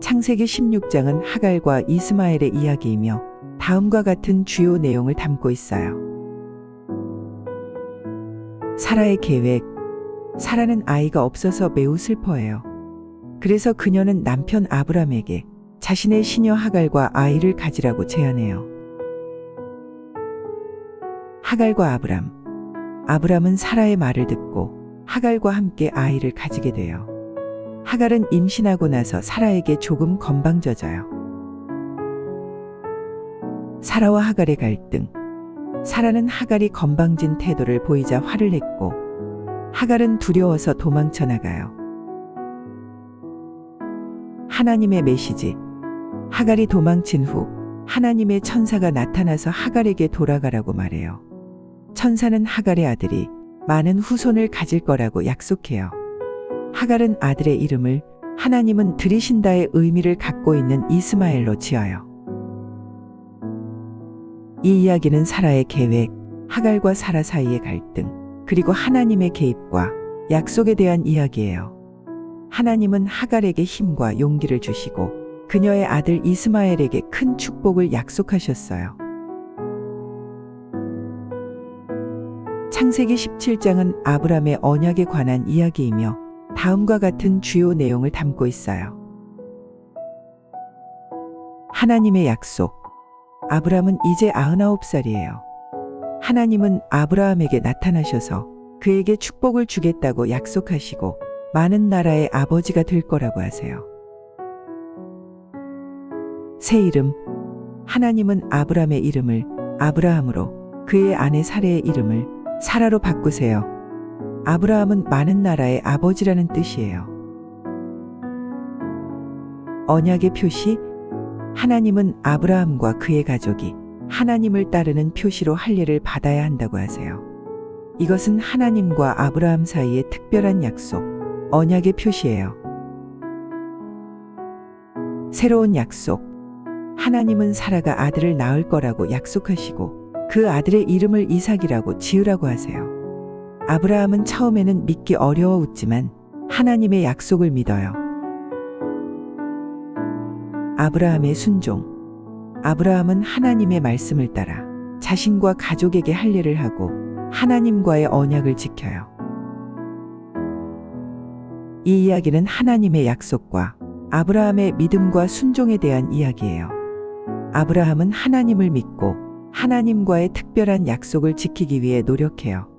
창세기 16장은 하갈과 이스마엘의 이야기이며 다음과 같은 주요 내용을 담고 있어요. 사라의 계획. 사라는 아이가 없어서 매우 슬퍼해요. 그래서 그녀는 남편 아브람에게 자신의 시녀 하갈과 아이를 가지라고 제안해요. 하갈과 아브람. 아브람은 사라의 말을 듣고 하갈과 함께 아이를 가지게 돼요. 하갈은 임신하고 나서 사라에게 조금 건방져져요. 사라와 하갈의 갈등. 사라는 하갈이 건방진 태도를 보이자 화를 냈고 하갈은 두려워서 도망쳐 나가요. 하나님의 메시지. 하갈이 도망친 후 하나님의 천사가 나타나서 하갈에게 돌아가라고 말해요. 천사는 하갈의 아들이 많은 후손을 가질 거라고 약속해요. 하갈은 아들의 이름을 하나님은 들이신다의 의미를 갖고 있는 이스마엘로 지어요. 이 이야기는 사라의 계획, 하갈과 사라 사이의 갈등, 그리고 하나님의 개입과 약속에 대한 이야기예요. 하나님은 하갈에게 힘과 용기를 주시고 그녀의 아들 이스마엘에게 큰 축복을 약속하셨어요. 창세기 17장은 아브람의 언약에 관한 이야기이며 다음과 같은 주요 내용을 담고 있어요. 하나님의 약속. 아브람은 이제 99살이에요. 하나님은 아브라함에게 나타나셔서 그에게 축복을 주겠다고 약속하시고 많은 나라의 아버지가 될 거라고 하세요. 새 이름. 하나님은 아브람의 이름을 아브라함으로 그의 아내 사레의 이름을 사라로 바꾸세요. 아브라함은 많은 나라의 아버지라는 뜻이에요. 언약의 표시 하나님은 아브라함과 그의 가족이 하나님을 따르는 표시로 할례를 받아야 한다고 하세요. 이것은 하나님과 아브라함 사이의 특별한 약속, 언약의 표시예요. 새로운 약속. 하나님은 사라가 아들을 낳을 거라고 약속하시고 그 아들의 이름을 이삭이라고 지으라고 하세요. 아브라함은 처음에는 믿기 어려워 웃지만 하나님의 약속을 믿어요. 아브라함의 순종. 아브라함은 하나님의 말씀을 따라 자신과 가족에게 할례를 하고 하나님과의 언약을 지켜요. 이 이야기는 하나님의 약속과 아브라함의 믿음과 순종에 대한 이야기예요. 아브라함은 하나님을 믿고 하나님과의 특별한 약속을 지키기 위해 노력해요.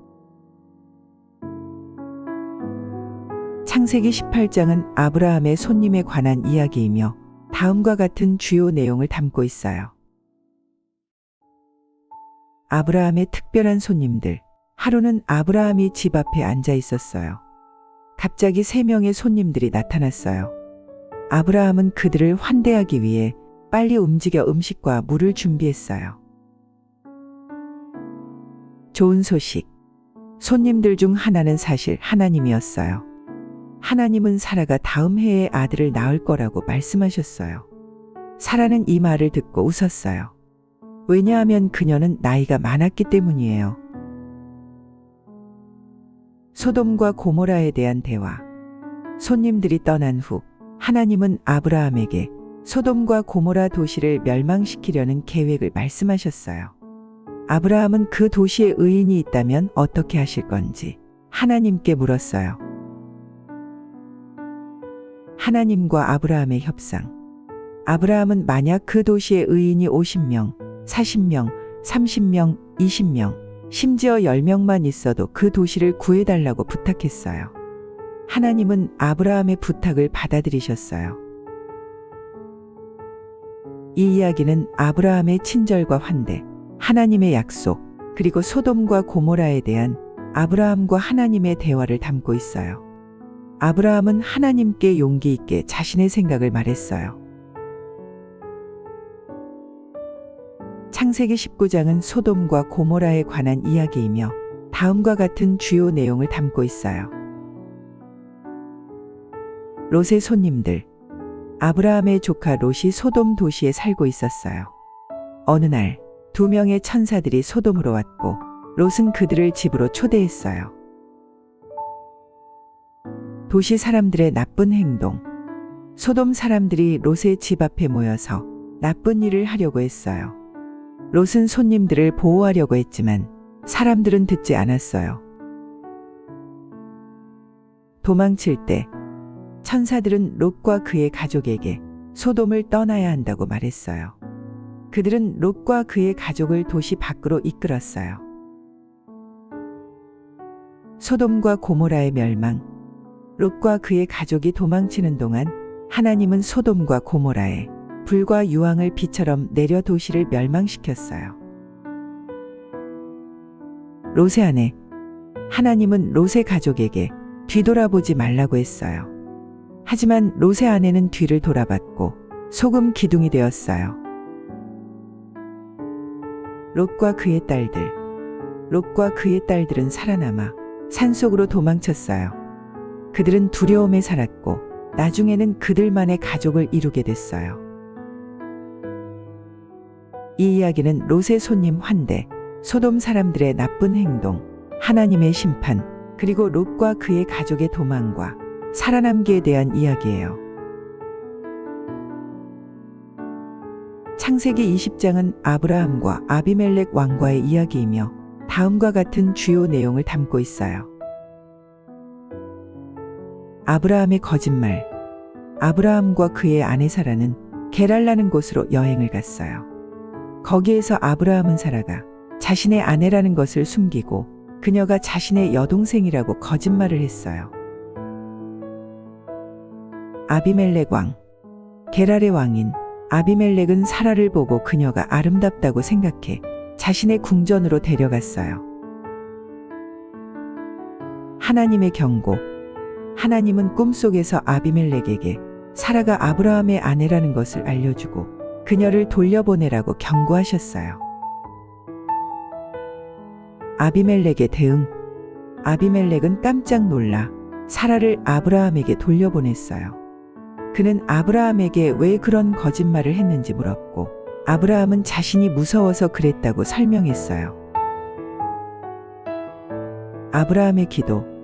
창세기 18장은 아브라함의 손님에 관한 이야기이며 다음과 같은 주요 내용을 담고 있어요. 아브라함의 특별한 손님들. 하루는 아브라함이 집 앞에 앉아 있었어요. 갑자기 세 명의 손님들이 나타났어요. 아브라함은 그들을 환대하기 위해 빨리 움직여 음식과 물을 준비했어요. 좋은 소식. 손님들 중 하나는 사실 하나님이었어요. 하나님은 사라가 다음 해에 아들을 낳을 거라고 말씀하셨어요. 사라는 이 말을 듣고 웃었어요. 왜냐하면 그녀는 나이가 많았기 때문이에요. 소돔과 고모라에 대한 대화. 손님들이 떠난 후 하나님은 아브라함에게 소돔과 고모라 도시를 멸망시키려는 계획을 말씀하셨어요. 아브라함은 그 도시에 의인이 있다면 어떻게 하실 건지 하나님께 물었어요. 하나님과 아브라함의 협상. 아브라함은 만약 그 도시에 의인이 50명, 40명, 30명, 20명, 심지어 10명만 있어도 그 도시를 구해달라고 부탁했어요. 하나님은 아브라함의 부탁을 받아들이셨어요. 이 이야기는 아브라함의 친절과 환대, 하나님의 약속, 그리고 소돔과 고모라에 대한 아브라함과 하나님의 대화를 담고 있어요. 아브라함은 하나님께 용기 있게 자신의 생각을 말했어요. 창세기 19장은 소돔과 고모라에 관한 이야기이며 다음과 같은 주요 내용을 담고 있어요. 롯의 손님들. 아브라함의 조카 롯이 소돔 도시에 살고 있었어요. 어느 날 두 명의 천사들이 소돔으로 왔고 롯은 그들을 집으로 초대했어요. 도시 사람들의 나쁜 행동. 소돔 사람들이 롯의 집 앞에 모여서 나쁜 일을 하려고 했어요. 롯은 손님들을 보호하려고 했지만 사람들은 듣지 않았어요. 도망칠 때 천사들은 롯과 그의 가족에게 소돔을 떠나야 한다고 말했어요. 그들은 롯과 그의 가족을 도시 밖으로 이끌었어요. 소돔과 고모라의 멸망. 롯과 그의 가족이 도망치는 동안 하나님은 소돔과 고모라에 불과 유황을 비처럼 내려 도시를 멸망시켰어요. 롯의 아내. 하나님은 롯의 가족에게 뒤돌아보지 말라고 했어요. 하지만 롯의 아내는 뒤를 돌아봤고 소금 기둥이 되었어요. 롯과 그의 딸들. 롯과 그의 딸들은 살아남아 산속으로 도망쳤어요. 그들은 두려움에 살았고 나중에는 그들만의 가족을 이루게 됐어요. 이 이야기는 롯의 손님 환대, 소돔 사람들의 나쁜 행동, 하나님의 심판, 그리고 롯과 그의 가족의 도망과 살아남기에 대한 이야기예요. 창세기 20장은 아브라함과 아비멜렉 왕과의 이야기이며 다음과 같은 주요 내용을 담고 있어요. 아브라함의 거짓말. 아브라함과 그의 아내 사라는 게랄라는 곳으로 여행을 갔어요. 거기에서 아브라함은 사라가 자신의 아내라는 것을 숨기고 그녀가 자신의 여동생이라고 거짓말을 했어요. 아비멜렉 왕. 게랄의 왕인 아비멜렉은 사라를 보고 그녀가 아름답다고 생각해 자신의 궁전으로 데려갔어요. 하나님의 경고. 하나님은 꿈속에서 아비멜렉에게 사라가 아브라함의 아내라는 것을 알려주고 그녀를 돌려보내라고 경고하셨어요. 아비멜렉의 대응. 아비멜렉은 깜짝 놀라 사라를 아브라함에게 돌려보냈어요. 그는 아브라함에게 왜 그런 거짓말을 했는지 물었고 아브라함은 자신이 무서워서 그랬다고 설명했어요. 아브라함의 기도.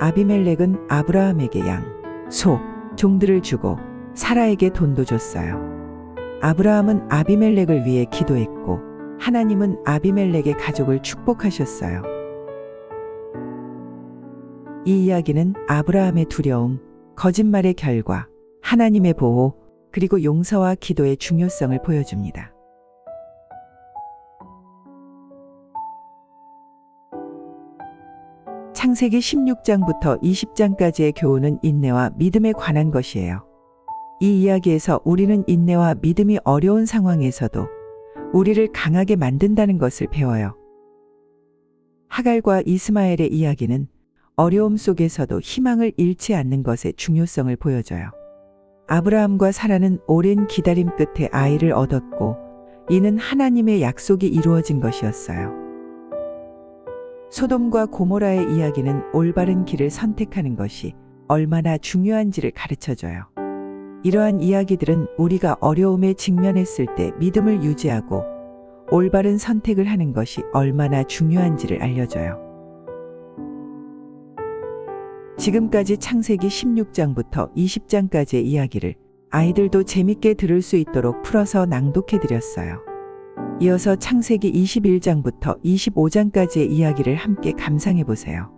아비멜렉은 아브라함에게 양, 소, 종들을 주고 사라에게 돈도 줬어요. 아브라함은 아비멜렉을 위해 기도했고 하나님은 아비멜렉의 가족을 축복하셨어요. 이 이야기는 아브라함의 두려움, 거짓말의 결과, 하나님의 보호, 그리고 용서와 기도의 중요성을 보여줍니다. 창세기 16장부터 20장까지의 교훈은 인내와 믿음에 관한 것이에요. 이 이야기에서 우리는 인내와 믿음이 어려운 상황에서도 우리를 강하게 만든다는 것을 배워요. 하갈과 이스마엘의 이야기는 어려움 속에서도 희망을 잃지 않는 것의 중요성을 보여줘요. 아브라함과 사라는 오랜 기다림 끝에 아이를 얻었고 이는 하나님의 약속이 이루어진 것이었어요. 소돔과 고모라의 이야기는 올바른 길을 선택하는 것이 얼마나 중요한지를 가르쳐 줘요. 이러한 이야기들은 우리가 어려움에 직면했을 때 믿음을 유지하고 올바른 선택을 하는 것이 얼마나 중요한지를 알려줘요. 지금까지 창세기 16장부터 20장까지의 이야기를 아이들도 재밌게 들을 수 있도록 풀어서 낭독해 드렸어요. 이어서 창세기 21장부터 25장까지의 이야기를 함께 감상해 보세요.